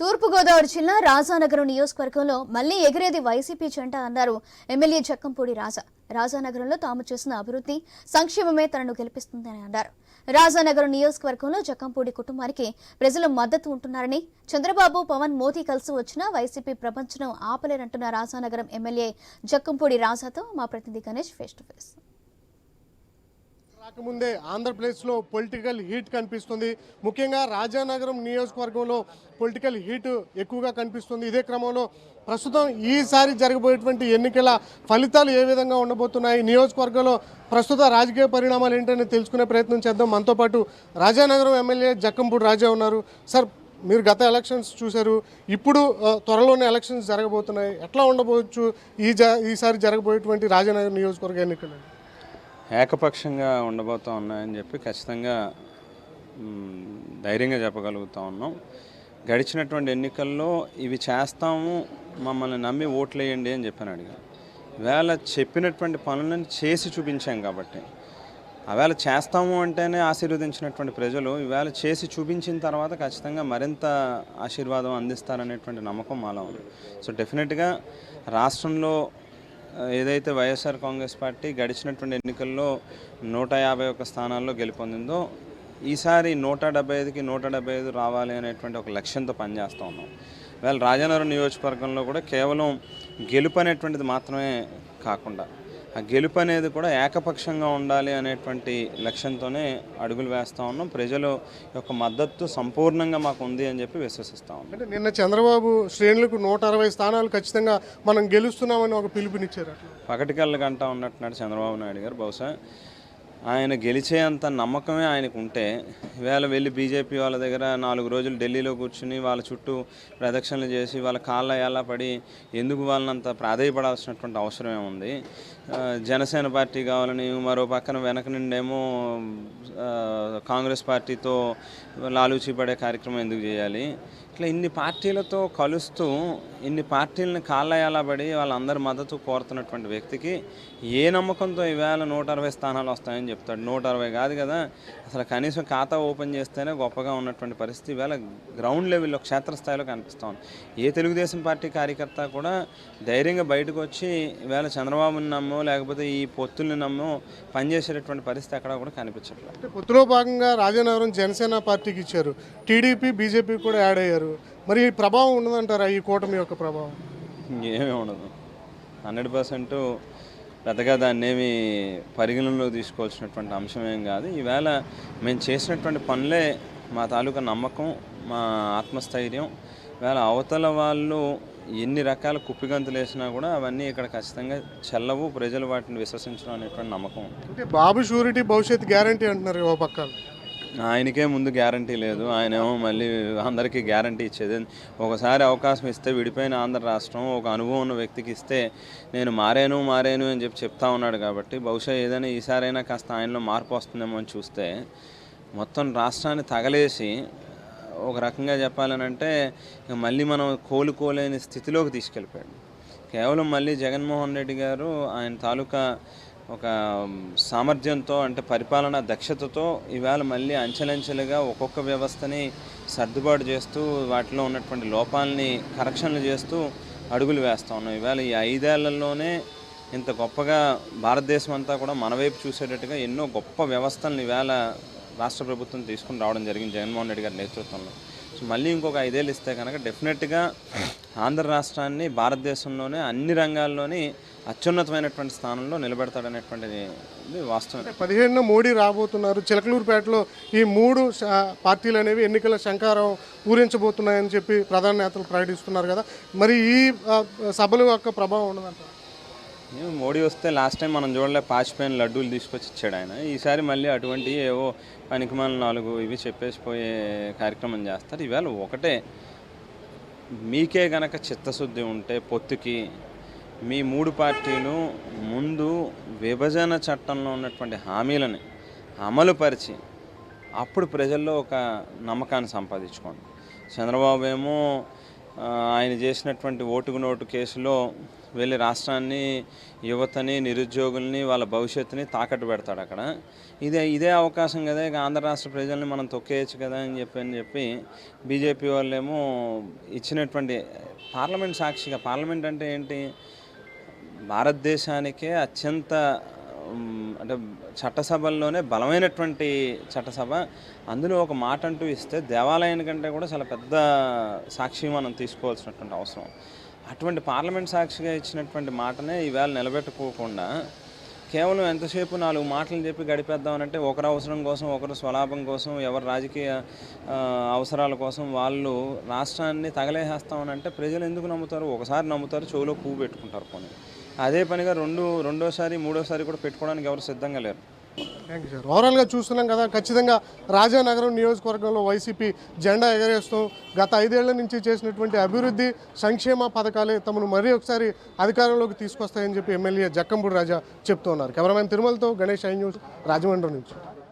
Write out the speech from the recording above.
తూర్పుగోదావరి జిల్లా రాజానగరం నియోజకవర్గంలో మళ్ళీ ఎగిరేది వైసీపీ జెండ అన్నారు ఎమ్మెల్యే జక్కంపూడి రాజా. రాజానగరంలో తాము చేసిన అభివృద్ధి సంక్షేమమే తనను గెలిపిస్తుందని అన్నారు. రాజానగరం నియోజకవర్గంలో జక్కంపూడి కుటుంబానికి ప్రజలు మద్దతు ఉంటున్నారని చంద్రబాబు పవన్ మోదీ కలిసి వచ్చిన వైసీపీ ప్రపంచం ఆపలేనంటున్న రాజానగరం ఎమ్మెల్యే జక్కంపూడి రాజాతో మా ప్రతినిధి గణేష్ ఫేస్ టు ఫేస్ రాకముందే ఆంధ్రప్రదేశ్లో పొలిటికల్ హీట్ కనిపిస్తుంది. ముఖ్యంగా రాజానగరం నియోజకవర్గంలో పొలిటికల్ హీట్ ఎక్కువగా కనిపిస్తుంది. ఇదే క్రమంలో ప్రస్తుతం ఈసారి జరగబోయేటువంటి ఎన్నికల ఫలితాలు ఏ విధంగా ఉండబోతున్నాయి? నియోజకవర్గంలో ప్రస్తుత రాజకీయ పరిణామాలు ఏంటని తెలుసుకునే ప్రయత్నం చేద్దాం. మనతో పాటు రాజానగరం ఎమ్మెల్యే జక్కంపూడి రాజా ఉన్నారు. సార్ మీరు గత ఎలక్షన్స్ చూశారు. ఇప్పుడు త్వరలోనే ఎలక్షన్స్ జరగబోతున్నాయి. ఎట్లా ఉండబోవచ్చు ఈ జ ఈసారి జరగబోయేటువంటి రాజానగరం నియోజకవర్గ ఎన్నికలు? ఏకపక్షంగా ఉండబోతూ ఉన్నాయని చెప్పి ఖచ్చితంగా ధైర్యంగా చెప్పగలుగుతూ ఉన్నాం. గడిచినటువంటి ఎన్నికల్లో ఇవి చేస్తాము మమ్మల్ని నమ్మి ఓట్లేయండి అని చెప్పాను అడిగాను వేళ చెప్పినటువంటి పనులను చేసి చూపించాం కాబట్టి ఆవేళ చేస్తాము అంటేనే ఆశీర్వదించినటువంటి ప్రజలు ఈవేళ చేసి చూపించిన తర్వాత ఖచ్చితంగా మరింత ఆశీర్వాదం అందిస్తారనేటువంటి నమ్మకం మాలో ఉంది. సో డెఫినెట్గా రాష్ట్రంలో ఏదైతే వైఎస్ఆర్ కాంగ్రెస్ పార్టీ గడిచినటువంటి ఎన్నికల్లో నూట యాభై ఒక్క స్థానాల్లో గెలుపొందిందో ఈసారి నూట డెబ్బై ఐదుకి నూట డెబ్బై ఐదు రావాలి అనేటువంటి ఒక లక్ష్యంతో పనిచేస్తూ ఉన్నాం. వేళ రాజానగరం నియోజకవర్గంలో కూడా కేవలం గెలుపు అనేటువంటిది మాత్రమే కాకుండా ఆ గెలుపు అనేది కూడా ఏకపక్షంగా ఉండాలి అనేటువంటి లక్ష్యంతోనే అడుగులు వేస్తూ ఉన్నాం. ప్రజల యొక్క మద్దతు సంపూర్ణంగా మాకు ఉంది అని చెప్పి విశ్వసిస్తూ ఉన్నాం. అంటే నిన్న చంద్రబాబు శ్రేణులకు నూట అరవై స్థానాలు ఖచ్చితంగా మనం గెలుస్తున్నామని ఒక పిలుపునిచ్చారు పకటికళ్ళ గంట ఉన్నట్టున్నాడు చంద్రబాబు నాయుడు గారు బహుశా. ఆయన గెలిచేంత నమ్మకమే ఆయనకు ఉంటే ఇవాళ వెళ్ళి బీజేపీ వాళ్ళ దగ్గర నాలుగు రోజులు ఢిల్లీలో కూర్చుని వాళ్ళ చుట్టూ ప్రదక్షిణలు చేసి వాళ్ళ కాళ్ళ ఎలా పడి ఎందుకు వాళ్ళనంత ప్రాధాయపడాల్సినటువంటి అవసరం ఏముంది జనసేన పార్టీ కావాలని మరో పక్కన వెనక నుండేమో కాంగ్రెస్ పార్టీతో లాలూచి పడే కార్యక్రమం ఎందుకు చేయాలి? ఇట్లా ఇన్ని పార్టీలతో కలుస్తూ ఇన్ని పార్టీలను కాళ్ళయాలా పడి వాళ్ళందరి మద్దతు కోరుతున్నటువంటి వ్యక్తికి ఏ నమ్మకంతో ఈవేళ నూట అరవై స్థానాలు వస్తాయని చెప్తాడు. నూట అరవై కాదు కదా. అసలు కనీసం ఖాతా ఓపెన్ చేస్తేనే గొప్పగా ఉన్నటువంటి పరిస్థితి. ఈవేళ గ్రౌండ్ లెవెల్లో క్షేత్రస్థాయిలో కనిపిస్తూ ఉంది. ఏ తెలుగుదేశం పార్టీ కార్యకర్త కూడా ధైర్యంగా బయటకు వచ్చి ఈవేళ చంద్రబాబుని నమ్మో లేకపోతే ఈ పొత్తుల్ని నమ్మో పనిచేసేటటువంటి పరిస్థితి ఎక్కడ కూడా కనిపించట్లేదు. అంటే పొత్తులో భాగంగా రాజానగరం జనసేన పార్టీకి ఇచ్చారు. టీడీపీ బీజేపీ కూడా యాడ్ అయ్యారు. మరి ఈ ప్రభావం ఉన్నదంటారా? ఈ కూటమి యొక్క ప్రభావం? ఏమీ ఉండదు. హండ్రెడ్ పర్సెంట్ పెద్దగా దాన్ని ఏమి పరిగణనలో తీసుకోవాల్సినటువంటి అంశం ఏం కాదు. ఈవేళ మేము చేసినటువంటి పనులే మా తాలూకా నమ్మకం మా ఆత్మస్థైర్యం. వేళ అవతల వాళ్ళు ఎన్ని రకాల కుప్పిగంతులు వేసినా కూడా అవన్నీ ఇక్కడ ఖచ్చితంగా చెల్లవు. ప్రజలు వాటిని విశ్వసించడం అనేటువంటి నమ్మకం అంటే బాబు షూరిటీ భవిష్యత్ గ్యారంటీ అంటున్నారు ఓ పక్క ఆయనకే ముందు గ్యారంటీ లేదు. ఆయనేమో మళ్ళీ అందరికీ గ్యారంటీ ఇచ్చేది. ఒకసారి అవకాశం ఇస్తే విడిపోయిన ఆంధ్ర రాష్ట్రం ఒక అనుభవం ఉన్న వ్యక్తికి ఇస్తే నేను మారాను మారాను అని చెప్పి చెప్తా ఉన్నాడు కాబట్టి బహుశా ఏదైనా ఈసారైనా కాస్త ఆయనలో మార్పు వస్తుందేమో అని చూస్తే మొత్తం రాష్ట్రాన్ని తగలేసి ఒక రకంగా చెప్పాలనంటే మళ్ళీ మనం కోలుకోలేని స్థితిలోకి తీసుకెళ్ళిపోయాడు. కేవలం మళ్ళీ జగన్మోహన్ రెడ్డి గారు ఆయన తాలూకా ఒక సామర్థ్యంతో అంటే పరిపాలన దక్షతతో ఇవాళ మళ్ళీ అంచెలంచెలుగా ఒక్కొక్క వ్యవస్థని సర్దుబాటు చేస్తూ వాటిలో ఉన్నటువంటి లోపాలని కరెక్షన్లు చేస్తూ అడుగులు వేస్తూ ఉన్నాం. ఇవాళ ఈ ఐదేళ్ళలోనే ఇంత గొప్పగా భారతదేశం అంతా కూడా మన వైపు చూసేటట్టుగా ఎన్నో గొప్ప వ్యవస్థలను ఇవాళ రాష్ట్ర ప్రభుత్వం తీసుకుని రావడం జరిగింది జగన్మోహన్ రెడ్డి గారి నేతృత్వంలో. సో మళ్ళీ ఇంకొక ఐదేళ్ళు ఇస్తే కనుక డెఫినెట్గా ఆంధ్ర రాష్ట్రాన్ని భారతదేశంలోనే అన్ని రంగాల్లోని అత్యున్నతమైనటువంటి స్థానంలో నిలబెడతాడనేటువంటిది వాస్తవం. అంటే పదిహేడున మోడీ రాబోతున్నారు. చిలకలూరుపేటలో ఈ మూడు పార్టీలు అనేవి ఎన్నికల శంకారం పూరించబోతున్నాయని చెప్పి ప్రధాన నేతలు ప్రకటిస్తున్నారు కదా. మరి ఈ సభల యొక్క ప్రభావం ఉండదంటారు ఏమో మోడీ వస్తే లాస్ట్ టైం మనం చూడలే పాచిపోయిన లడ్డూలు తీసుకొచ్చి ఇచ్చాడు ఆయన. ఈసారి మళ్ళీ అటువంటి ఏవో పనికిమాల నాలుగు ఇవి చెప్పేసి పోయే కార్యక్రమం చేస్తారు. ఈవేళ ఒకటే. మీకే గనక చిత్తశుద్ధి ఉంటే పొత్తుకి మీ మూడు పార్టీలు ముందు విభజన చట్టంలో ఉన్నటువంటి హామీలని అమలుపరిచి అప్పుడు ప్రజల్లో ఒక నమ్మకాన్ని సంపాదించుకోండి. చంద్రబాబు ఏమో ఆయన చేసినటువంటి ఓటుకు నోటు కేసులో వెళ్ళి రాష్ట్రాన్ని యువతని నిరుద్యోగుల్ని వాళ్ళ భవిష్యత్తుని తాకట్టు పెడతాడు అక్కడ. ఇదే ఇదే అవకాశం కదా ఇక ఆంధ్ర రాష్ట్ర ప్రజల్ని మనం తొక్కేయచ్చు కదా అని చెప్పి అని చెప్పి బీజేపీ వాళ్ళేమో ఇచ్చినటువంటి పార్లమెంట్ సాక్షిగా పార్లమెంట్ అంటే ఏంటి? భారతదేశానికే అత్యంత అంటే చట్టసభల్లోనే బలమైనటువంటి చట్టసభ. అందులో ఒక మాట అంటూ ఇస్తే దేవాలయాని కంటే కూడా చాలా పెద్ద సాక్షి మనం తీసుకోవాల్సినటువంటి అవసరం. అటువంటి పార్లమెంట్ సాక్షిగా ఇచ్చినటువంటి మాటనే ఈవేళ నిలబెట్టుకోకుండా కేవలం ఎంతసేపు నాలుగు మాటలు చెప్పి గడిపేద్దామనంటే ఒకరి అవసరం కోసం ఒకరు స్వలాభం కోసం ఎవరి రాజకీయ అవసరాల కోసం వాళ్ళు రాష్ట్రాన్ని తగలేసేస్తామనంటే ప్రజలు ఎందుకు నమ్ముతారు? ఒకసారి నమ్ముతారు చెవులో పువ్వు పెట్టుకుంటారు కొన్ని అదే పనిగా రెండు రెండోసారి మూడోసారి కూడా పెట్టుకోవడానికి ఎవరు సిద్ధంగా లేరు. థ్యాంక్ యూ సార్ ఓవరాల్గా చూస్తున్నాం కదా ఖచ్చితంగా రాజానగరం నియోజకవర్గంలో వైసీపీ జెండా ఎగరేస్తూ గత ఐదేళ్ళ నుంచి చేసినటువంటి అభివృద్ధి సంక్షేమ పథకాలే తమను మరీ ఒకసారి అధికారంలోకి తీసుకొస్తాయని చెప్పి ఎమ్మెల్యే జక్కంపూడి రాజా చెప్తూ ఉన్నారు కెమెరామెన్ తిరుమలతో గణేష్ ఐ న్యూస్ రాజమండ్రి నుంచి.